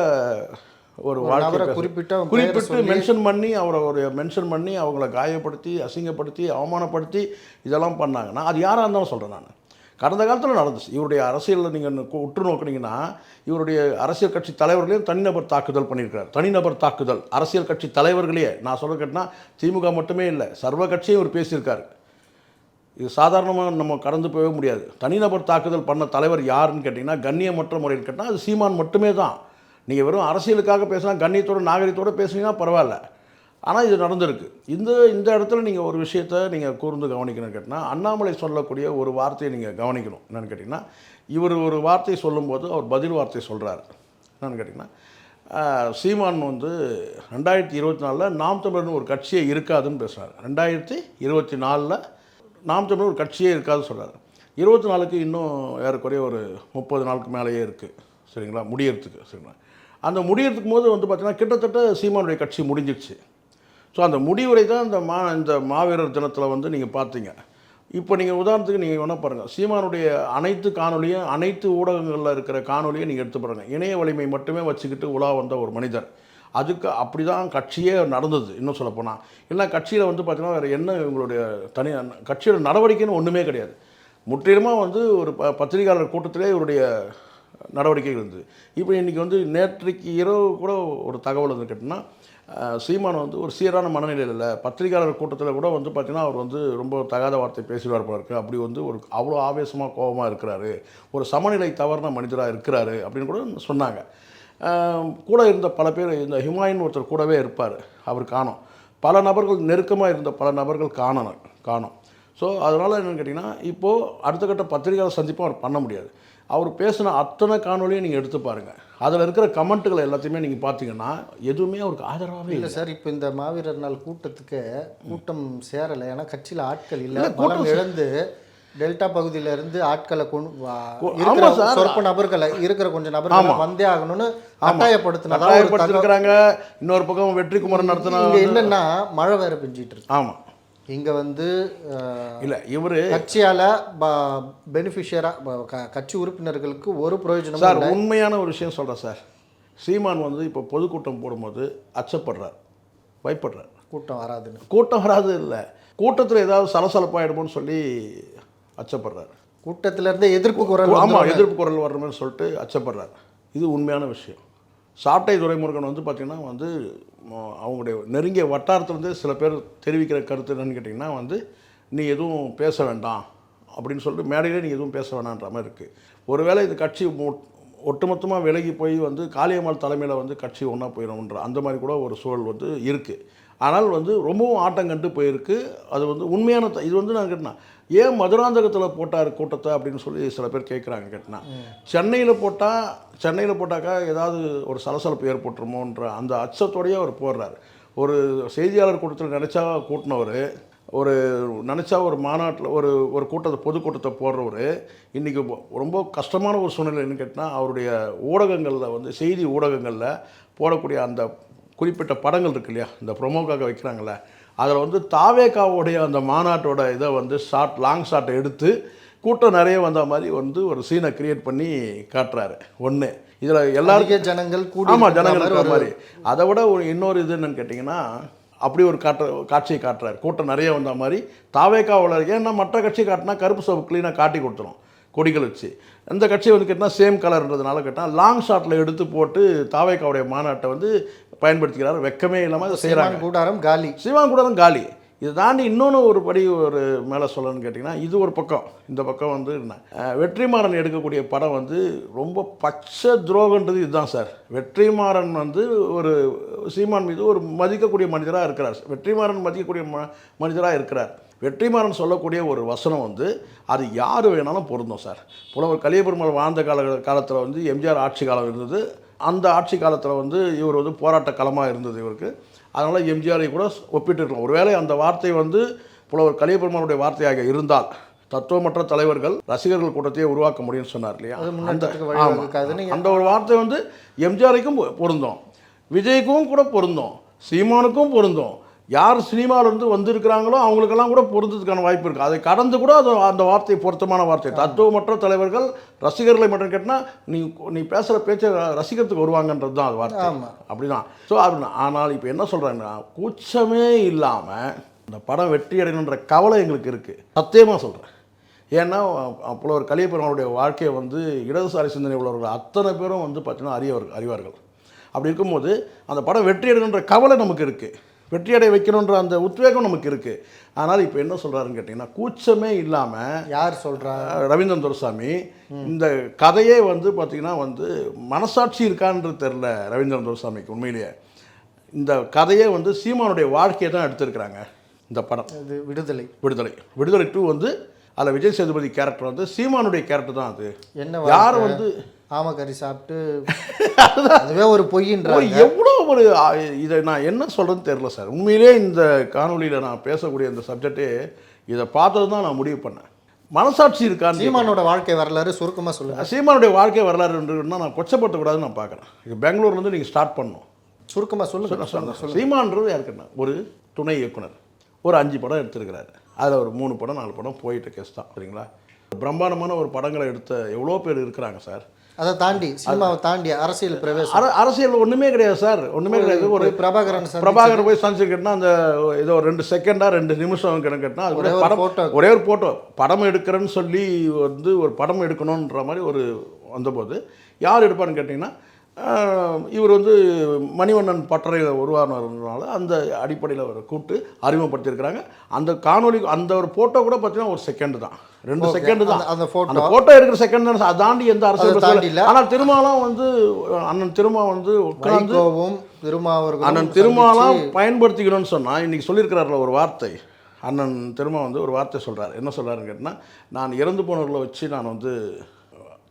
ஒரு வாழ்க்கை குறிப்பிட்டு குறிப்பிட்டு மென்ஷன் பண்ணி அவரை ஒரு மென்ஷன் பண்ணி அவங்கள காயப்படுத்தி அசிங்கப்படுத்தி அவமானப்படுத்தி இதெல்லாம் பண்ணாங்கன்னா அது யாராக இருந்தாலும் சொல்கிறேன் நான். கடந்த காலத்தில் நடந்துச்சு. இவருடைய அரசியலில் நீங்கள் உற்று நோக்குனீங்கன்னா இவருடைய அரசியல் கட்சி தலைவர்களையும் தனிநபர் தாக்குதல் பண்ணியிருக்கிறார். தனிநபர் தாக்குதல். அரசியல் கட்சி தலைவர்களையே நான் சொல்ல கேட்டினா திமுக மட்டுமே இல்லை சர்வ கட்சியும் இவர் பேசியிருக்காரு. இது சாதாரணமாக நம்ம கடந்து போகவே முடியாது. தனிநபர் தாக்குதல் பண்ண தலைவர் யாருன்னு கேட்டிங்கன்னா கண்ணியமற்ற முறையில் கேட்டால் அது சீமான் மட்டுமே தான். நீங்கள் வெறும் அரசியலுக்காக பேசினா கண்ணியத்தோட நாகரிகத்தோடு பேசுனீங்கன்னா பரவாயில்ல. ஆனால் இது நடந்திருக்கு. இந்த இந்த இடத்துல நீங்கள் ஒரு விஷயத்தை நீங்கள் கூர்ந்து கவனிக்கணும்னு கேட்டிங்கன்னா அண்ணாமலை சொல்லக்கூடிய ஒரு வார்த்தையை நீங்கள் கவனிக்கணும். என்னென்னு கேட்டிங்கன்னா இவர் ஒரு வார்த்தை சொல்லும்போது அவர் பதில் வார்த்தை சொல்கிறாரு என்னென்னு கேட்டிங்கன்னா சீமான் வந்து ரெண்டாயிரத்தி இருபத்தி நாலில் நாம் தமிழர்னு ஒரு கட்சியே இருக்காதுன்னு பேசுகிறார் ரெண்டாயிரத்தி இருபத்தி நாலில் நாம் தமிழர் ஒரு கட்சியே இருக்காதுன்னு சொல்கிறார் இருபத்தி நாலுக்கு இன்னும் ஏறக்குறைய ஒரு முப்பது நாளுக்கு மேலேயே இருக்குது சரிங்களா? முடியறதுக்கு சரிங்களா? அந்த முடியறதுக்கு போது வந்து பார்த்திங்கன்னா கிட்டத்தட்ட சீமானுடைய கட்சி முடிஞ்சிடுச்சு ஸோ அந்த முடிவுரை தான் இந்த மா இந்த மாவீரர் தினத்தில் வந்து நீங்கள் பார்த்தீங்க இப்போ நீங்கள் உதாரணத்துக்கு நீங்கள் வேணால் பாருங்கள் சீமானுடைய அனைத்து காணொலியும் அனைத்து ஊடகங்களில் இருக்கிற காணொலியை நீங்கள் எடுத்து பாருங்கள் இணைய வலிமை மட்டுமே வச்சுக்கிட்டு உலா வந்த ஒரு மனிதர். அதுக்கு அப்படி தான் கட்சியே நடந்தது இன்னும் சொல்லப்போனால் இல்லை கட்சியில் வந்து பார்த்தீங்கன்னா வேறு என்ன இவங்களுடைய தனி கட்சியோட நடவடிக்கைன்னு ஒன்றுமே கிடையாது. முற்றிலுமாக வந்து ஒரு ப பத்திரிகையாளர் கூட்டத்திலே இவருடைய நடவடிக்கைகள் இருந்தது. இப்போ இன்றைக்கி வந்து நேற்றைக்கு இரவு கூட ஒரு தகவல் வந்து கேட்டிங்கன்னா சீமான் வந்து ஒரு சீரான மனநிலையில் இல்லை பத்திரிகையாளர் கூட்டத்தில் கூட வந்து பார்த்திங்கன்னா அவர் வந்து ரொம்ப தகாத வார்த்தை பேசிடுவார் போல இருக்குது அப்படி வந்து ஒரு அவ்வளோ ஆவேசமாக கோபமாக இருக்கிறாரு. ஒரு சமநிலை தவறுன மனிதராக இருக்கிறாரு அப்படின்னு கூட சொன்னாங்க. கூட இருந்த பல பேர் இந்த ஹிமாயின் ஒருத்தர் கூடவே இருப்பார் அவர் காணோம். பல நபர்கள் நெருக்கமாக இருந்த பல நபர்கள் காணணும் காணோம். ஸோ அதனால் என்னென்னு கேட்டிங்கன்னா இப்போது அடுத்த கட்ட பத்திரிகையாளர் சந்திப்பும் அவர் பண்ண முடியாது. அவர் பேசின அத்தனை காணொலியும் நீங்கள் எடுத்து பாருங்கள் அதில் இருக்கிற கமெண்ட்டுகளை எல்லாத்தையுமே நீங்கள் பார்த்தீங்கன்னா எதுவுமே அவருக்கு ஆதரவாகவே இல்லை சார் இப்போ இந்த மாவீரர் நாள் கூட்டத்துக்கு கூட்டம் சேரலை. ஏன்னா கட்சியில் ஆட்கள் இல்லை கூட்டம் இழந்து டெல்டா பகுதியில இருந்து ஆட்களை கொண்டு. சொற்ப நபர்களை இருக்கிற கொஞ்சம் நபர்களை வந்தே ஆகணும்னு தகவல் கட்டாயப்படுத்திருக்கிறாங்க. இன்னொரு பக்கம் வெற்றி குமரன் நடத்தின இங்க என்னன்னா மழை வேற பெஞ்சிட்டு இருக்கு. ஆமாம் இங்க வந்து இல்லை இவர் கட்சியால பெனிஃபிஷியரா கட்சி உறுப்பினர்களுக்கு ஒரு பிரயோஜனமும் சார் உண்மையான ஒரு விஷயம் சொல்கிறேன் சார். சீமான் வந்து இப்போ பொதுக்கூட்டம் போடும்போது அச்சப்படுறார். பயப்படுறார். கூட்டம் வராதுன்னு. கூட்டம் வராது இல்லை. கூட்டத்தில் ஏதாவது சலசலப்பாயிடுமோன்னு சொல்லி அச்சப்படுறாரு. கூட்டத்துல இருந்தே எதிர்ப்பு குரல் ஆமாம். எதிர்ப்பு குரல் வரணும்னு சொல்லிட்டு அச்சப்படுறாரு. இது உண்மையான விஷயம். சாட்டை துரைமுருகன் வந்து பார்த்திங்கன்னா வந்து அவங்களுடைய நெருங்கிய வட்டாரத்துலேருந்து சில பேர் தெரிவிக்கிற கருத்து என்னன்னு கேட்டிங்கன்னா வந்து நீ எதுவும் பேச வேண்டாம் அப்படின்னு சொல்லிட்டு மேடையிலே நீ எதுவும் பேச வேணான்ற மாதிரி இருக்குது ஒருவேளை இது கட்சி ஒட்டுமொத்தமாக விலகி போய் வந்து காளியம்மாள் தலைமையில் வந்து கட்சி ஒன்றா போயிடும்ன்ற அந்த மாதிரி கூட ஒரு சூழல் வந்து இருக்குது ஆனால் வந்து ரொம்பவும் ஆட்டம் கண்டு போயிருக்கு. அது வந்து உண்மையான இது வந்து நான் கேட்டேன் ஏன் மதுராந்தகத்தில் போட்டார் கூட்டத்தை அப்படின்னு சொல்லி சில பேர் கேட்குறாங்க கேட்டினா. சென்னையில் போட்டால் சென்னையில் போட்டாக்கா ஏதாவது ஒரு சலசலப்பு ஏற்பட்டுருமோன்ற அந்த அச்சத்தோடையே அவர் போடுறார் ஒரு செய்தியாளர் கூட்டத்தில் நினச்சா கூட்டினவர் ஒரு நினச்சா ஒரு மாநாட்டில் ஒரு ஒரு கூட்டத்தை பொதுக்கூட்டத்தை போடுறவர் இன்றைக்கி ரொம்ப கஷ்டமான ஒரு சூழ்நிலை என்னன்னு கேட்டால் அவருடைய ஊடகங்களில் வந்து செய்தி ஊடகங்களில் போடக்கூடிய அந்த குறிப்பிட்ட படங்கள் இருக்கு இல்லையா? இந்த ப்ரொமோக்காக வைக்கிறாங்கல்ல. அதில் வந்து தாவேக்காவுடைய அந்த மாநாட்டோட இதை வந்து ஷார்ட் லாங் ஷாட்டை எடுத்து கூட்டம் நிறைய வந்த மாதிரி வந்து ஒரு சீனை கிரியேட் பண்ணி காட்டுறாரு. ஒன்று இதில் எல்லாருக்கும் அதிக ஜனங்கள் கூடி ஆமாம் ஜனங்கள் மாதிரி இருக்கிற மாதிரி. அதை விட ஒரு இன்னொரு இது என்னன்னு கேட்டிங்கன்னா அப்படி ஒரு காட்டுற காட்சியை காட்டுறாரு. கூட்டம் நிறைய வந்த மாதிரி தாவேக்காவில் ஏன்னா மற்ற கட்சி காட்டினா கருப்பு சோப்பு க்ளீனாக காட்டி கொடுத்துரும் கொடிகள் வச்சு. இந்த கட்சி வந்து கேட்டால் சேம் கலர்ன்றதுனால கேட்டால் லாங் ஷாட்டில் எடுத்து போட்டு தாவேக்காவுடைய மாநாட்டை வந்து பயன்படுத்திக்கிறார். வெக்கமே இல்லாமல் செய்கிறாங்க கூடாரம் காலி. சிவான் கூட தான் காலி. இதை தாண்டி இன்னொன்று ஒரு படி ஒரு மேலே சொல்லணும்னு கேட்டிங்கன்னா இது ஒரு பக்கம். இந்த பக்கம் வந்து வெற்றிமாறன் எடுக்கக்கூடிய படம் வந்து ரொம்ப பச்சை துரோகன்றது இதுதான் சார். வெற்றிமாறன் வந்து ஒரு சீமான் மீது ஒரு மதிக்கக்கூடிய மனிதராக இருக்கிறார். வெற்றிமாறன் மதிக்கக்கூடிய ம மனிதராக இருக்கிறார். வெற்றிமாறன் சொல்லக்கூடிய ஒரு வசனம் வந்து அது யார் வேணாலும் பொருந்தும் சார். புலவர் கலியபெருமாள் வாழ்ந்த கால காலத்தில் வந்து எம்ஜிஆர் ஆட்சி காலம் இருந்தது. அந்த ஆட்சி காலத்தில் வந்து இவர் வந்து போராட்ட களமாக இருந்தது இவருக்கு. அதனால் எம்ஜிஆரை கூட ஒப்பிட்டு இருக்கலாம் ஒருவேளை அந்த வார்த்தை வந்து புலவர் கலியபெருமானுடைய வார்த்தையாக இருந்தால் தத்துவமற்ற தலைவர்கள் ரசிகர்கள் கூட்டத்தையே உருவாக்க முடியும்னு சொன்னார் இல்லையா? அந்த அந்த ஒரு வார்த்தை வந்து எம்ஜிஆருக்கும் பொருந்தும். விஜய்க்கும் கூட பொருந்தும். சீமானுக்கும் பொருந்தும். யார் சினிமாவிலேருந்து வந்திருக்கிறாங்களோ அவங்களுக்கெல்லாம் கூட பொருந்ததுக்கான வாய்ப்பு இருக்குது அதை கடந்து கூட அது அந்த வார்த்தை பொருத்தமான வார்த்தை. தத்துவமற்ற தலைவர்கள் ரசிகர்களை மட்டும் கேட்டால் நீ நீ பேசுகிற பேச்சை ரசிக்கிறதுக்கு வருவாங்கன்றது தான் அது வார்த்தை. அப்படிதான். ஸோ அது ஆனால் இப்போ என்ன சொல்கிறாங்கன்னா கூச்சமே இல்லாமல் இந்த படம் வெற்றி அடையணுன்ற கவலை எங்களுக்கு இருக்குது சத்தியமாக சொல்கிறேன் ஏன்னா புலவர் கலியபெருமானுடைய வாழ்க்கையை வந்து இடதுசாரி சிந்தனை உள்ளவர்கள் அத்தனை பேரும் வந்து பார்த்தீங்கன்னா அறியவர்கள் அறிவார்கள். அப்படி இருக்கும்போது அந்த படம் வெற்றி அடையணுன்ற கவலை நமக்கு இருக்குது வெற்றி அடைய வைக்கணுன்ற அந்த உத்வேகம் நமக்கு இருக்குது ஆனால் இப்போ என்ன சொல்கிறாருன்னு கேட்டிங்கன்னா கூச்சமே இல்லாமல் யார் சொல்றா? ரவீந்திரன் துரைசாமி இந்த கதையே வந்து பார்த்திங்கன்னா வந்து மனசாட்சி இருக்கான்றது தெரில ரவீந்திரன் துரைசாமிக்கு உண்மையிலேயே. இந்த கதையே வந்து சீமானுடைய வாழ்க்கையை தான் எடுத்திருக்கிறாங்க இந்த படம். இது விடுதலை. விடுதலை. விடுதலை டூ வந்து அதில் விஜய் சேதுபதி கேரக்டர் வந்து சீமானுடைய கேரக்டர் தான் அது. என்ன யார்? வந்து ஆமக்கறி சாப்பிட்டு அதுவே ஒரு பொய்ன்றாங்க எவ்வளோ ஒரு இதை நான் என்ன சொல்கிறேன்னு தெரில சார். உண்மையிலே இந்த காணொளியில் நான் பேசக்கூடிய இந்த சப்ஜெக்டே இதை பார்த்தது தான் நான் முடிவு பண்ணேன். மனசாட்சி இருக்கான்னு சீமானோட வாழ்க்கை வரலாறு சுருக்கமா சொல்லுங்க. சீமானுடைய வாழ்க்கை வரலாறுன்றதுன்னா நான் கொச்சப்படுத்தக்கூடாதுன்னு நான் பார்க்குறேன். இது பெங்களூர்லேருந்து நீங்கள் ஸ்டார்ட் பண்ணணும். சுருக்கமா சொல்லுங்க. நான் சொன்னேன் சீமான்றது யாருக்குன்னா ஒரு துணை இயக்குனர். ஒரு அஞ்சு படம் எடுத்திருக்கிறாரு. அதில் ஒரு மூணு படம் நாலு படம் போயிட்டு கேஸ் தான் சரிங்களா? பிரம்மாண்டமான ஒரு படங்களை எடுத்த எவ்வளோ பேர் இருக்கிறாங்க சார்? அதை தாண்டி சினிமாவை தாண்டி அரசியல் பிரவேசம். அர அரசியல் ஒன்றுமே கிடையாது சார். ஒன்றுமே கிடையாது. ஒரு பிரபாகரன் பிரபாகரன் போய் சந்திச்சுக்கிட்டா அந்த ஏதோ ரெண்டு செகண்டாக ரெண்டு நிமிஷம் கணக்கு கேட்டால் அது ஒரே ஒரு படம். ஒரே ஒரு ஃபோட்டோ படம் எடுக்கிறேன்னு சொல்லி வந்து ஒரு படம் எடுக்கணுன்ற மாதிரி ஒரு வந்தபோது யார் எடுப்பான்னு கேட்டிங்கன்னா இவர் வந்து மணிவண்ணன் பட்டறையில் உருவானதுனால அந்த அடிப்படையில் அவரை கூப்பிட்டு அறிமுகப்படுத்தியிருக்கிறாங்க அந்த காணொளி அந்த ஒரு ஃபோட்டோ கூட பார்த்தீங்கன்னா ஒரு செகண்ட் தான் ரெண்டு. செகண்ட் தான் அந்த-. அந்த ஃபோட்டோ எடுக்கிற செகண்ட் தான் அதை தாண்டி எந்த அரசியல். ஆனால் திருமாலாம் வந்து அண்ணன் திருமா வந்து உட்கார்ந்து வைகோவும் திருமாவர்களும் அண்ணன் திருமாலாம் பயன்படுத்திக்கணும்னு சொன்னால் இன்றைக்கி சொல்லியிருக்கிறாருல ஒரு வார்த்தை அண்ணன் திருமா வந்து ஒரு வார்த்தை சொல்கிறார் என்ன சொல்கிறாருன்னு கேட்டால் நான் இறந்து போனவர்களை வச்சு நான் வந்து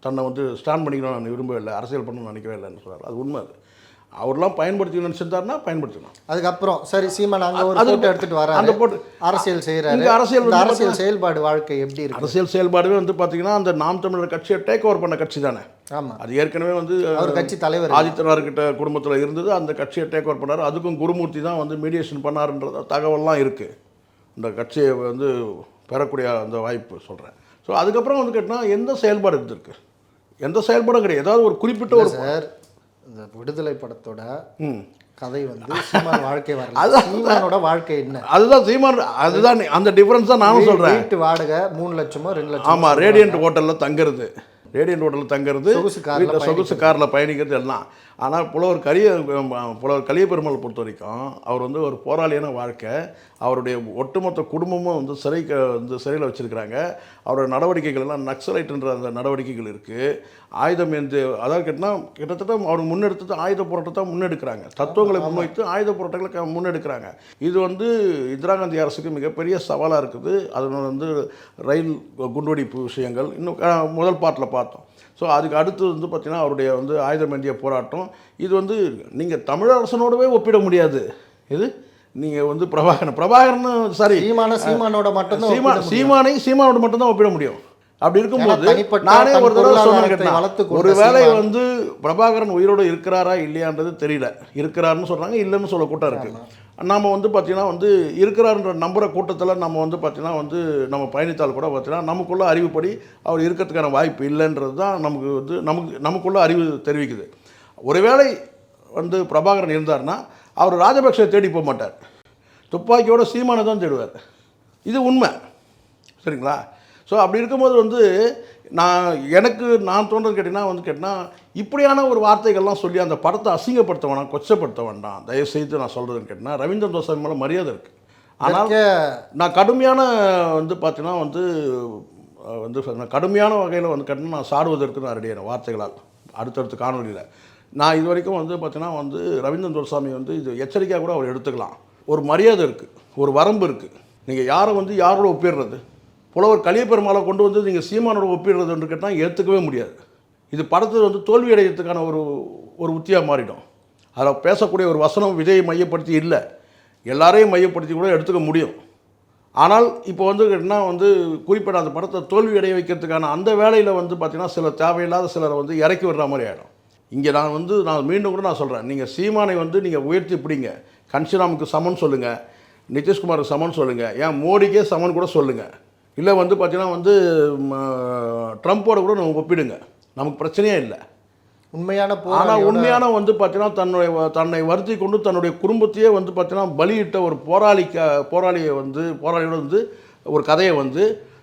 தன்னை வந்து ஸ்டாண்ட் பண்ணிக்கணும்னு நான் விரும்பவே இல்லை அரசியல் பண்ணணும்னு நினைக்கவே இல்லைன்னு சொல்கிறார் அது உண்மை அது. அவர்லாம் பயன்படுத்திக்கணும்னு நினச்சிருந்தாருன்னா பயன்படுத்தணும் அதுக்கப்புறம் சரி சீமான் அங்க ஒரு போட்டோ எடுத்துட்டு வராரு. அந்த photo- அரசியல் செய்யறாரு இங்க அரசியல் அரசியல் செயல்பாடு வாழ்க்கை எப்படி இருக்கு? அரசியல் செயல்பாடுவே வந்து பார்த்தீங்கன்னா அந்த நாம் தமிழர் கட்சியை டேக் ஓவர் பண்ண கட்சி தானே. ஆமா. அது ஏற்கனவே வந்து அவர் கட்சி தலைவர். ஆதித்யநாத்கிட்ட குடும்பத்தில் இருந்தது அந்த கட்சியை டேக் ஓவர் பண்ணார். அதுக்கும் குருமூர்த்தி தான் வந்து மீடியேஷன் பண்ணாருன்ற தகவல்லாம் இருக்குது இந்த கட்சியை வந்து பெறக்கூடிய அந்த வாய்ப்பு சொல்கிறேன் ஸோ அதுக்கப்புறம் வந்து கேட்டால் எந்த செயல்பாடு இருந்திருக்கு? எந்த செயல்பாடும் கிடையாது. ஏதாவது ஒரு குறிப்பிட்ட ஒரு சார் இந்த விடுதலை படத்தோட கதை வந்து சீமான் வாழ்க்கை வரல. சீமானோட வாழ்க்கை என்ன? அதுதான் சீமான் அதுதான் அந்த டிஃப்ரென்ஸ் தான் நானும் சொல்கிறேன் வீட்டு வாடகை மூணு லட்சமோ ரெண்டு லட்சம் ஆமாம் ரேடியன்ட் ஹோட்டலில் தங்குறது. ரேடியன்ட் ஹோட்டலில் தங்குறது. சொகுசு கார்ல சொகுசு காரில் பயணிக்கிறது எல்லாம். ஆனால் புலவர் கலிய புலவர் கலிய பெருமாள் பொறுத்த வரைக்கும் அவர் வந்து ஒரு போராளியான வாழ்க்கை. அவருடைய ஒட்டுமொத்த குடும்பமும் வந்து சிறை வந்து சிறையில் வச்சுருக்கிறாங்க. அவருடைய நடவடிக்கைகள் எல்லாம் நக்சலைட்டுன்ற அந்த நடவடிக்கைகள் இருக்குது ஆயுதம் எந்த அதாவது கேட்டால் கிட்டத்தட்ட அவர் முன்னெடுத்தது ஆயுத போராட்டத்தை முன்னெடுக்கிறாங்க. தத்துவங்களை முன்வைத்து ஆயுத போராட்டங்களை முன்னெடுக்கிறாங்க. இது வந்து இந்திரா காந்தி அரசுக்கு மிகப்பெரிய சவாலாக இருக்குது. அது வந்து ரயில் குண்டுவெடிப்பு விஷயங்கள் இன்னும் முதல் பாட்டில் பார்த்தோம். ஸோ அதுக்கு அடுத்து வந்து பார்த்திங்கன்னா அவருடைய வந்து ஆயுதம் ஏந்திய போராட்டம். இது வந்து நீங்கள் தமிழரசனோடவே ஒப்பிட முடியாது. இது நீங்கள் வந்து பிரபாகரன் பிரபாகரன் சாரி சீமான சீமானோட மட்டும்தான் சீமா சீமானை சீமானோட மட்டும்தான் ஒப்பிட முடியும். அப்படி இருக்கும்போது நானே ஒரு தடவை சொன்னேன் ஒருவேளை. வந்து பிரபாகரன் உயிரோடு இருக்கிறாரா இல்லையான்றது தெரியல. இருக்கிறாருன்னு சொல்றாங்க இல்லைன்னு சொல்ல கூட்டம் இருக்கு. நாம வந்து பார்த்தீங்கன்னா வந்து இருக்கிறாருன்ற நம்புற கூட்டத்தில் நம்ம வந்து பார்த்தீங்கன்னா வந்து நம்ம பயணித்தால் கூட பார்த்தீங்கன்னா நமக்குள்ள அறிவுப்படி அவர் இருக்கிறதுக்கான வாய்ப்பு இல்லைன்றது தான் நமக்கு வந்து நமக்கு நமக்குள்ள அறிவு தெரிவிக்குது. ஒருவேளை வந்து பிரபாகரன் இருந்தார்னா அவர் ராஜபக்சே தேடி போக மாட்டார். துப்பாக்கியோட சீமானை தான் தேடுவார். இது உண்மை. சரிங்களா? ஸோ அப்படி இருக்கும்போது வந்து நான் எனக்கு நான் தோன்றது கேட்டிங்கன்னா வந்து கேட்டிங்கன்னா இப்படியான ஒரு வார்த்தைகள்லாம் சொல்லி அந்த படத்தை அசிங்கப்படுத்த வேணாம் கொச்சப்படுத்த வேண்டாம் தயவுசெய்து நான் சொல்கிறதுன்னு கேட்டிங்கன்னா ரவீந்திரன் தோசாமி மேலே மரியாதை இருக்குது ஆனால் நான் கடுமையான வந்து பார்த்தீங்கன்னா வந்து வந்து நான் கடுமையான வகையில் வந்து கேட்டிங்கன்னா நான் சாடுவதற்கு நான் ரெடியான வார்த்தைகளால். அடுத்தடுத்த காணொலியில் நான் இது வரைக்கும் வந்து பார்த்தீங்கன்னா வந்து ரவீந்திரன் துரசாமி வந்து இது எச்சரிக்கையாக கூட அவர் எடுத்துக்கலாம். ஒரு மரியாதை இருக்குது ஒரு வரம்பு இருக்குது நீங்கள் யாரை வந்து யாரோட ஒப்பிடுறது? புலவர் கலியபெருமாளை கொண்டு வந்து நீங்கள் சீமானோட ஒப்பிடுறதுன்னு கேட்டால் ஏற்றுக்கவே முடியாது. இது படத்தில் வந்து தோல்வி அடையிறதுக்கான ஒரு ஒரு உத்தியாக மாறிடும். அதில் பேசக்கூடிய ஒரு வசனம் விஜயை மையப்படுத்தி இல்லை. எல்லாரையும் மையப்படுத்தி கூட எடுத்துக்க முடியும். ஆனால் இப்போ வந்து என்ன வந்து குறிப்பிட்ட அந்த படத்தை தோல்வி அடைய வைக்கிறதுக்கான அந்த வேலையில் வந்து பார்த்திங்கன்னா சில தேவையில்லாத சிலரை வந்து இறக்கி விடுற மாதிரி ஆகிடும் இங்கே நான் வந்து நான் மீண்டும் கூட நான் சொல்கிறேன் நீங்கள் சீமானை வந்து நீங்கள் உயர்த்தி பிடிங்க. கன்ஷிராமுக்கு சமன் சொல்லுங்கள் நிதிஷ்குமாருக்கு சமன் சொல்லுங்கள் ஏன் மோடிக்கே சமன் கூட சொல்லுங்கள் இல்லை வந்து பார்த்தீங்கன்னா வந்து ட்ரம்ப்போட கூட நம்ம ஒப்பிடுங்க. நமக்கு பிரச்சனையே இல்லை. உண்மையான ஆனால் உண்மையான வந்து பார்த்தீங்கன்னா தன்னுடைய தன்னை வருத்தி கொண்டு தன்னுடைய குடும்பத்தையே வந்து பார்த்தீங்கன்னா பலியிட்ட ஒரு போராளிக்க போராளியை வந்து போராளியோட வந்து ஒரு கதையை வந்து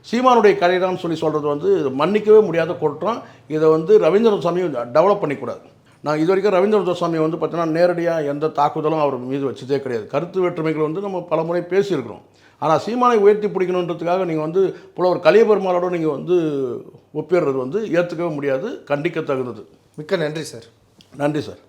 சீமானுடைய கதைதான்னு சொல்லி சொல்கிறது வந்து மன்னிக்கவே முடியாத குற்றம். இதை வந்து ரவீந்திரன் சாமி டெவலப் பண்ணிக்கூடாது. நான் இது வரைக்கும் ரவீந்திர சாமி வந்து பார்த்தீங்கன்னா நேரடியாக எந்த தாக்குதலும் அவர் மீது வச்சதே கிடையாது. கருத்து வேற்றுமைகள் வந்து நம்ம பல முறை பேசியிருக்கிறோம். ஆனால் சீமானை உயர்த்தி பிடிக்கணுன்றதுக்காக நீங்கள் வந்து புலவர் கலியபெருமாளோட நீங்கள் வந்து ஒப்பிடுறது வந்து ஏற்றுக்கவே முடியாது கண்டிக்க தகுந்தது மிக்க நன்றி சார். நன்றி சார்.